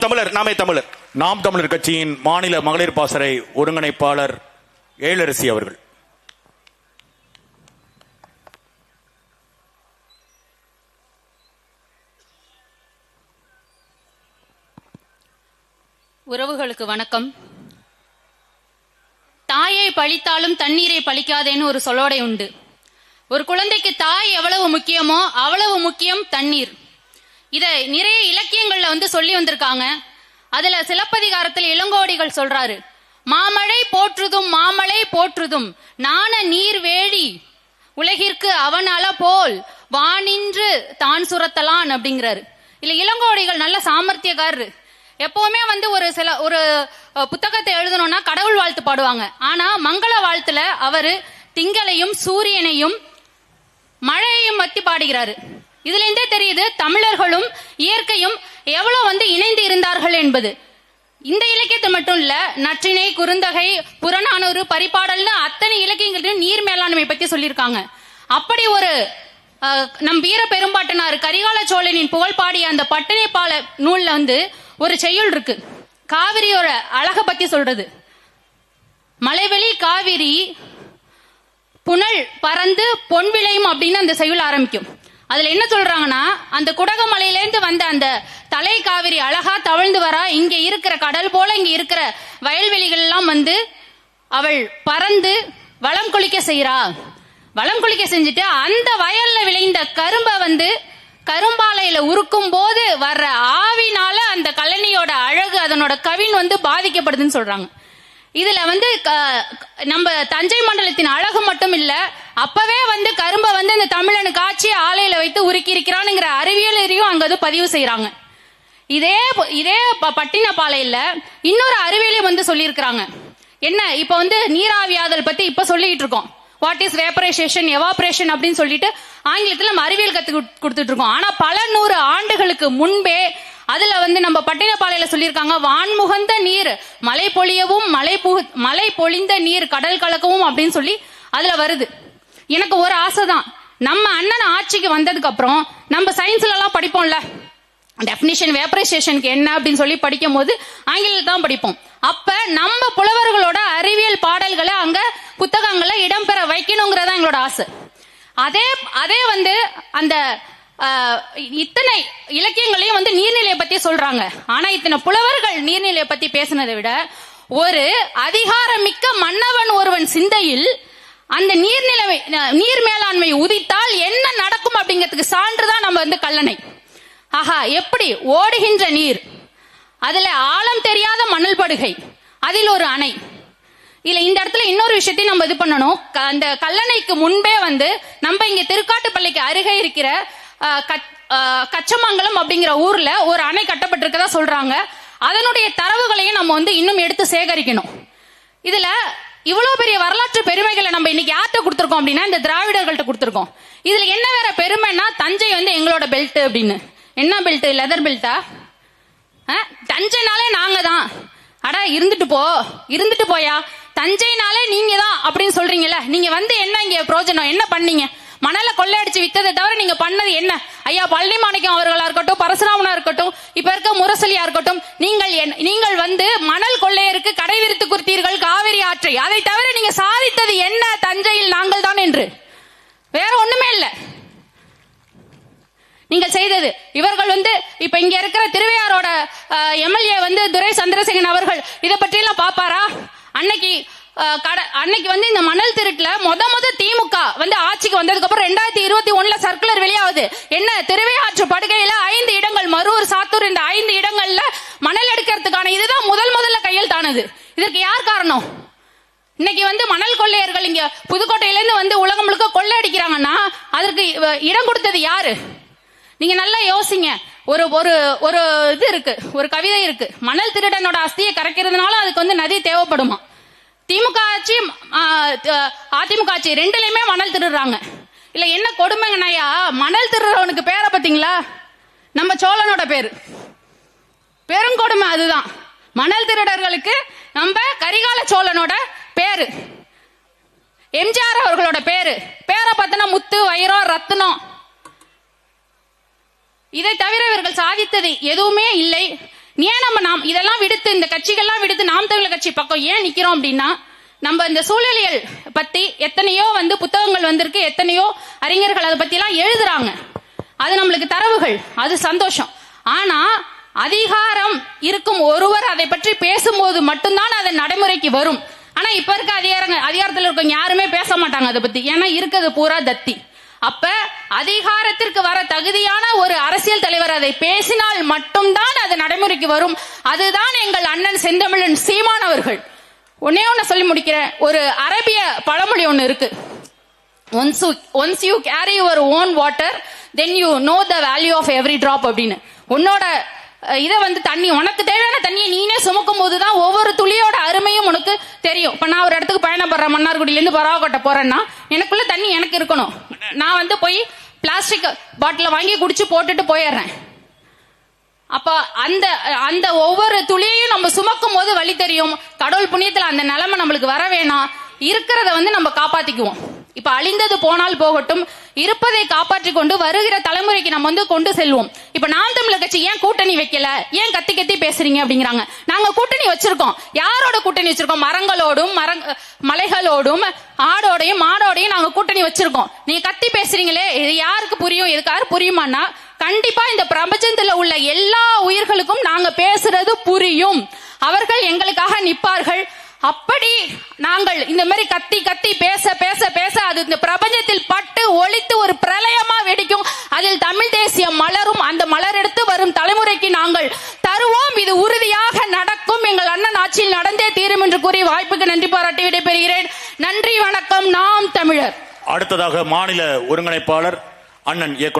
தமிழர் நாமே தமிழர். நாம் தமிழர் கட்சியின் மாநில மகளிர் பாசறை ஒருங்கிணைப்பாளர் ஏழரசி அவர்கள். உறவுகளுக்கு வணக்கம். தாயை பழித்தாலும் தண்ணீரை பழிக்காதேன்னு ஒரு சொல்லோடை உண்டு. ஒரு குழந்தைக்கு தாய் எவ்வளவு முக்கியமோ அவ்வளவு முக்கியம் தண்ணீர். இத நிறைய இலக்கியங்கள்ல வந்து சொல்லி வந்திருக்காங்க. அதுல சிலப்பதிகாரத்தில் இளங்கோடிகள் சொல்றாரு மாமழை போற்றுதும் மாமழை போற்றுதும் நாண நீர் வேடி உலகிற்கு அவனால போல் வானின்று தான் சுரத்தலான் அப்படிங்கிறாரு. இல்ல இளங்கோடிகள் நல்ல சாமர்த்தியக்காரரு. எப்பவுமே வந்து ஒரு சில ஒரு புத்தகத்தை எழுதணும்னா கடவுள் வாழ்த்து பாடுவாங்க. ஆனா மங்கள வாழ்த்துல அவரு திங்களையும் சூரியனையும் மழையையும் பத்தி பாடுகிறாரு. இதுல இருந்தே தெரியுது தமிழர்களும் இயற்கையும் எவ்வளவு வந்து இணைந்து இருந்தார்கள் என்பது. இந்த இலக்கியத்தை மட்டும் இல்ல நற்றினை குறுந்தகை புறநானூறு பரிபாடல்னு அத்தனை இலக்கியங்களையும் நீர் மேலாண்மை பத்தி சொல்லியிருக்காங்க. அப்படி ஒரு அஹ், நம் வீர பெரும்பாட்டனார் கரிகால சோழனின் புகழ் பாடிய அந்த பட்டினைப்பால நூல்ல வந்து ஒரு செய்யுள் இருக்கு. காவிரியோட அழக பத்தி சொல்றது. மலைவெளி காவிரி புனல் பறந்து பொன் விளையும் அப்படின்னு அந்த செய்யுள் ஆரம்பிக்கும். அதுல என்ன சொல்றாங்கன்னா அந்த குடகமலையிலேருந்து வந்த அந்த தலை காவிரி அழகா தவழ்ந்து வரா இங்க இருக்கிற கடல் போல இங்க இருக்கிற வயல்வெளிகள் எல்லாம் வந்து அவள் பறந்து வளம் கொளிக்க செய்யறா வளம் கொளிக்க செஞ்சுட்டு அந்த வயல்ல விளைந்த கரும்பை வந்து கரும்பாலையில உருக்கும் போது வர்ற ஆவினால அந்த கழனியோட அழகு அதனோட கவின் வந்து பாதிக்கப்படுதுன்னு சொல்றாங்க. இதுல வந்து க- நம்ம தஞ்சை மண்டலத்தின் அழகு மட்டும் இல்ல அப்பவே வந்து கரும்பை வந்து இந்த தமிழனுக்கு ஆட்சி ஆலையில வைத்து உருக்கி இருக்கிறானுங்கிற அறிவியலையும் அங்க வந்து பதிவு செய்யறாங்க இதே இதே ப- பட்டினப்பாலையில இன்னொரு அறிவியலையும் வந்து சொல்லியிருக்கிறாங்க. என்ன? இப்ப வந்து நீராவியாதல் பத்தி இப்ப சொல்லிட்டு இருக்கோம். வாட் இஸ் வேப்பரைசேஷன் எவாபரேஷன் அப்படின்னு சொல்லிட்டு ஆங்கிலத்துல நம்ம அறிவியல் கத்து கொடுத்துட்டு இருக்கோம். ஆனா பல நூறு ஆண்டுகளுக்கு முன்பே அதுல வந்து நம்ம பட்டினப்பாளையில சொல்லியிருக்காங்க வான்முகந்த நீர் மலை பொழியவும் மலை புகு பொழிந்த நீர் கடல் கலக்கவும் அப்படின்னு சொல்லி அதுல வருது. எனக்கு ஒரு ஆசை தான் நம்ம அண்ணன் ஆட்சிக்கு வந்ததுக்கு அப்புறம் நம்ம சயின்ஸ்ல எல்லாம் படிப்போம்ல டெஃபினிஷன் வேப்பரைசேஷனுக்கு என்ன அப்படின்னு சொல்லி படிக்கும் போது ஆங்கிலத்தில் தான் படிப்போம். அப்ப நம்ம புலவர்களோட அறிவியல் பாடல்களை அங்க புத்தகங்களை இடம்பெற வைக்கணுங்கிறதா எங்களோட ஆசை. அதே அதே வந்து அந்த இத்தனை இலக்கியங்களையும் வந்து நீர்நிலையை பத்தி சொல்றாங்க. ஆனா இத்தனை புலவர்கள் நீர்நிலையை பத்தி பேசினதை விட ஒரு அதிகாரமிக்க மன்னவன் ஒருவன் சிந்தையில் அந்த நீர்நிலை நீர் மேலாண்மை உதித்தால் என்ன நடக்கும் அப்படிங்கிறதுக்கு சான்றுதான் நம்ம வந்து கல்லணை. ஆஹா எப்படி? ஓடுகின்ற நீர். அதுல ஆழம் தெரியாத மணல் படுகை. அதில் ஒரு அணை. இல்ல இந்த இடத்துல இன்னொரு விஷயத்தையும் நம்ம இது பண்ணணும். க- அந்த கல்லணைக்கு முன்பே வந்து நம்ம இங்க திருக்காட்டுப்பள்ளிக்கு அருகே இருக்கிற கச்சமங்கலம் அப்படிங்கிற ஊர்ல ஒரு அணை கட்டப்பட்டிருக்கதா சொல்றாங்க. அதனுடைய தரவுகளையும் நம்ம வந்து இன்னும் எடுத்து சேகரிக்கணும். இதுல இவ்வளவு பெரிய வரலாற்று பெருமைகளை நம்ம இன்னைக்கு யார்கிட்ட கொடுத்துருக்கோம் அப்படின்னா இந்த திராவிடர்கள்ட்ட கொடுத்துருக்கோம். இதுல என்ன வேற பெருமைன்னா தஞ்சை வந்து எங்களோட பெல்ட் அப்படின்னு. என்ன பெல்ட் லெதர் பெல்ட்டா தஞ்சைனாலே நாங்க தான். அடா இருந்துட்டு போ இருந்துட்டு போயா தஞ்சைனாலே நீங்க தான் அப்படின்னு சொல்றீங்கல்ல நீங்க வந்து என்ன இங்க பிரோஜனம்? என்ன பண்ணீங்க? மணலை கொள்ளையடிச்சு வித்ததை தவிர நீங்க பண்ணது என்ன? ஐயா பழனி மாணிக்கம் அவர்களா இருக்கட்டும் பரசுராமனா இருக்கட்டும் இப்ப இருக்க முரசலியா இருக்கட்டும் நீங்கள் என்- நீங்கள் வந்து மணல் கொள்ளையருக்கு கடை விரித்து கொடுத்தீர்கள் காவிரி ஆற்றை. அதை தவிர நீங்க சாதித்தது என்ன? தஞ்சையில் நாங்கள் தான் என்று. வேற ஒண்ணுமே இல்லை. நீங்கள் செய்தது. இவர்கள் வந்து இப்ப இங்க இருக்கிற திருவையாரோட எம்எல்ஏ வந்து துரை சந்திரசேகன் அவர்கள் இதை பற்றி எல்லாம் பாப்பாரா? அன்னைக்கு கட- அன்னைக்கு வந்து இந்த மணல் திருட்டுல முத முத தீ ஆட்சிக்கு வந்ததுக்கு அப்புறம் ரெண்டாயிரத்தி இருபத்தி ஒண்ணுல சர்க்குலர் வெளியாகுது. என்ன? திருவையாற்று படுகையில ஐந்து இடங்கள் மருவூர் சாத்தூர் இந்த ஐந்து இடங்கள்ல மணல் எடுக்கிறதுக்கான இதுதான் முதல் முதல்ல கையெழுத்தானது. இதற்கு யார் காரணம்? இன்னைக்கு வந்து மணல் கொள்ளையர்கள் இங்க புதுக்கோட்டையிலேருந்து வந்து உலகம் முழுக்க கொள்ளை அடிக்கிறாங்கன்னா அதற்கு இ- இடம் கொடுத்தது யாரு? நீங்க நல்லா யோசிங்க. ஒரு ஒரு ஒரு இது இருக்கு. ஒரு கவிதை இருக்கு. மணல் திருடனோட அஸ்தியை கரைக்கிறதுனால அதுக்கு வந்து நதி தேவைப்படுமா? திமுக ஆட்சி அதிமுக ஆட்சி ரெண்டுலயுமே மணல் திருடுறாங்க. இல்ல என்ன கொடுமைங்கண்ணாயா மணல் திருடுறவனுக்கு பேரை பாத்தீங்களா நம்ம சோழனோட பேரு. பெருங்கொடுமை அதுதான். மணல் திருடர்களுக்கு நம்ம கரிகால சோழனோட பேரு. எம்ஜிஆர் அவர்களோட பேரு. பேரை பார்த்தனா முத்து வைரம் ரத்னம் இதை தவிர இவர்கள் சாதித்தது எதுவுமே இல்லை. ஏன் நம்ம நாம் இதெல்லாம் விடுத்து இந்த கட்சிகள்லாம் விடுத்து நாம் தமிழர் கட்சி பக்கம் ஏன் நிக்கிறோம் அப்படின்னா நம்ம இந்த சூழலியல் பத்தி எத்தனையோ வந்து புத்தகங்கள் வந்திருக்கு எத்தனையோ அறிஞர்கள் அதை பத்தி எல்லாம் எழுதுறாங்க. அது நம்மளுக்கு தரவுகள் அது சந்தோஷம். ஆனா அதிகாரம் இருக்கும் ஒருவர் அதை பற்றி பேசும்போது மட்டும்தான் அது நடைமுறைக்கு வரும். ஆனா இப்ப இருக்க அதிகாரங்க அதிகாரத்தில் இருக்கவங்க யாருமே பேச மாட்டாங்க அதை பத்தி. ஏன்னா இருக்கிறது பூரா தத்தி. அப்ப அதிகாரத்திற்கு வர தகுதியான ஒரு அரசியல் தலைவர் அதை பேசினால் மட்டும்தான் அது நடைமுறைக்கு வரும். அதுதான் எங்கள் அண்ணன் செந்தமிழன் சீமான் அவர்கள். ஒன்னே ஒன்னு சொல்லி முடிக்கிறேன். ஒரு அரபிய பழமொழி ஒண்ணு இருக்கு. Once once you carry your own water then you know the value of every drop அப்படின்னு. உன்னோட இதை வந்து தண்ணி உனக்கு தேவையான தண்ணியை நீனே சுமக்கும் போதுதான் ஒவ்வொரு துளியோட அருமையும் உனக்கு தெரியும். இப்ப நான் ஒரு இடத்துக்கு பயணப்படுறேன் மன்னார்குடியில இருந்து பராவக்கோட்டை போறேன்னா எனக்குள்ள தண்ணி எனக்கு இருக்கணும். நான் வந்து போய் பிளாஸ்டிக் பாட்டில வாங்கி குடிச்சு போட்டுட்டு போயிடுறேன். அப்ப அந்த அந்த ஒவ்வொரு துளியையும் நம்ம சுமக்கும் போது வழி தெரியும். கடவுள் புண்ணியத்துல அந்த நிலைமை நம்மளுக்கு வர வேணாம். இருக்கிறத வந்து நம்ம காப்பாத்திக்குவோம். இப்ப அழிந்தது போனால் போகட்டும். இருப்பதை காப்பாற்றிக் கொண்டு வருகிற தலைமுறைக்கு நம்ம வந்து கொண்டு செல்வோம். இப்ப நாம் தமிழர் கட்சி ஏன் கூட்டணி வைக்கல? ஏன் கத்தி கத்தி பேசுறீங்க அப்படிங்கிறாங்க. நாங்க கூட்டணி வச்சிருக்கோம். யாரோட கூட்டணி வச்சிருக்கோம்? மரங்களோடும் மரங் மலைகளோடும் ஆடோடையும் மாடோடையும் நாங்க கூட்டணி வச்சிருக்கோம். நீங்க கத்தி பேசுறீங்களே இது யாருக்கு புரியும் இதுக்காரு புரியுமான்னா கண்டிப்பா இந்த பிரபஞ்சத்துல உள்ள எல்லா உயிர்களுக்கும் நாங்க பேசுறது புரியும். அவர்கள் எங்களுக்காக நிப்பார்கள் அப்படி நாங்கள் இந்த மாதிரி கத்தி கத்தி பேச பேச பேச அது இந்த பிரபஞ்சத்தில் பட்டு ஒழித்து ஒரு பிரளயமா வெடிக்கும். அதில் தமிழ் தேசியம் மலரும். அந்த மலர் எடுத்து வரும் தலைமுறைக்கு நாங்கள் தருவோம். இது உறுதியாக நடக்கும். எங்கள் அண்ணன் ஆட்சியில் நடந்தே தீரும் என்று கூறி வாய்ப்புக்கு நன்றி பாராட்டி விடைபெறுகிறேன். நன்றி வணக்கம். நாம் தமிழர். அடுத்ததாக மாநில ஒருங்கிணைப்பாளர் அண்ணன் இயக்குனர்